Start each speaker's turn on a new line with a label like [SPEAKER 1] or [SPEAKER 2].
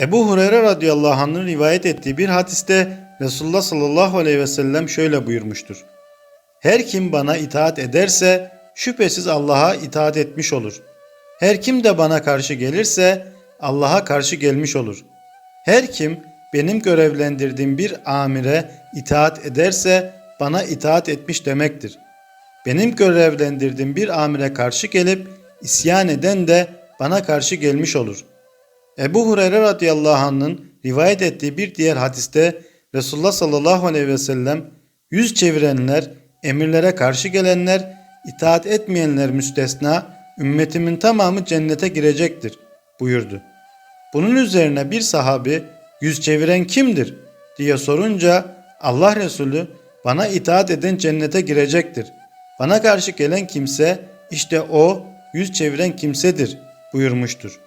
[SPEAKER 1] Ebu Hureyre radıyallahu anh'ın rivayet ettiği bir hadiste Resulullah sallallahu aleyhi ve sellem şöyle buyurmuştur. Her kim bana itaat ederse şüphesiz Allah'a itaat etmiş olur. Her kim de bana karşı gelirse Allah'a karşı gelmiş olur. Her kim benim görevlendirdiğim bir amire itaat ederse bana itaat etmiş demektir. Benim görevlendirdiğim bir amire karşı gelip isyan eden de bana karşı gelmiş olur. Ebu Hureyre radıyallahu anh'ın rivayet ettiği bir diğer hadiste Resulullah sallallahu aleyhi ve sellem yüz çevirenler, emirlere karşı gelenler, itaat etmeyenler müstesna, ümmetimin tamamı cennete girecektir buyurdu. Bunun üzerine bir sahabi yüz çeviren kimdir diye sorunca Allah Resulü bana itaat eden cennete girecektir. Bana karşı gelen kimse işte o yüz çeviren kimsedir buyurmuştur.